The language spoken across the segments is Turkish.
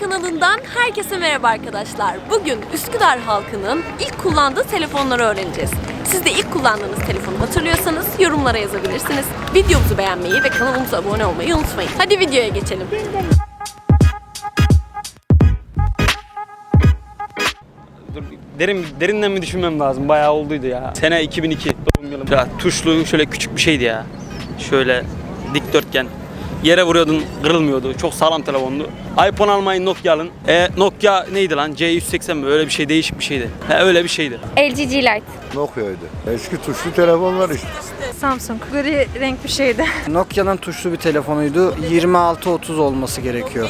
kanalından herkese merhaba arkadaşlar. Bugün Üsküdar halkının ilk kullandığı telefonları öğreneceğiz. Siz de ilk kullandığınız telefonu hatırlıyorsanız yorumlara yazabilirsiniz. Videomuzu beğenmeyi ve kanalımıza abone olmayı unutmayın. Hadi videoya geçelim. Dur, derin derinden mi düşünmem lazım? Bayağı olduydu ya. Sene 2002 doğum yılım. Ya tuşlu şöyle küçük bir şeydi ya. Şöyle dikdörtgen. Yere vuruyordun kırılmıyordu. Çok sağlam telefondu. iPhone almayın Nokia alın. E, Nokia neydi lan? C180 mi? Öyle bir şey değişik bir şeydi. He, öyle bir şeydi. LG G-Lite. Nokia'ydı. Eski tuşlu telefonlar işte. Samsung. Gri renk bir şeydi. Nokia'nın tuşlu bir telefonuydu. 26-30 olması gerekiyor.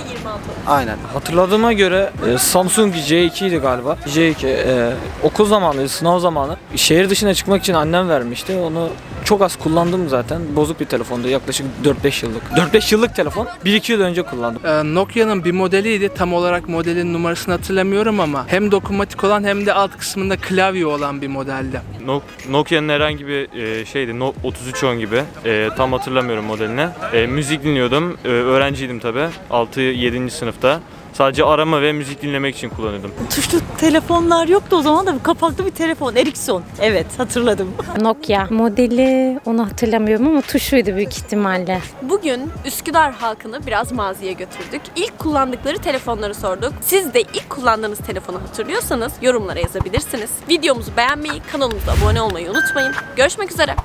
Aynen. Hatırladığıma göre e, Samsung J2 idi galiba. J2 e, okul zamanı, sınav zamanı. Şehir dışına çıkmak için annem vermişti. Onu çok az kullandım zaten. Bozuk bir telefondu. Yaklaşık 4-5 yıllık. 4-5 yıllık telefon. 1-2 yıl önce kullandım. Ee, Nokia'nın bir modeliydi. Tam olarak modelin numarasını hatırlamıyorum ama hem dokunmatik olan hem de alt kısmında klavye olan bir modeldi. Nok- Nokia'nın herhangi bir e, şeydi, No 3310 gibi. E, tam hatırlamıyorum modeline. E, müzik dinliyordum. E, öğrenciydim tabi. 6-7. sınıfta. Sadece arama ve müzik dinlemek için kullanıyordum. Tuşlu telefonlar yoktu o zaman da kapaklı bir telefon. Ericsson. Evet hatırladım. Nokia. Modeli onu hatırlamıyorum ama tuşluydu büyük ihtimalle. Bugün Üsküdar halkını biraz maziye götürdük. İlk kullandıkları telefonları sorduk. Siz de ilk kullandığınız telefonu hatırlıyorsanız yorumlara yazabilirsiniz. Videomuzu beğenmeyi, kanalımıza abone olmayı unutmayın. Görüşmek üzere.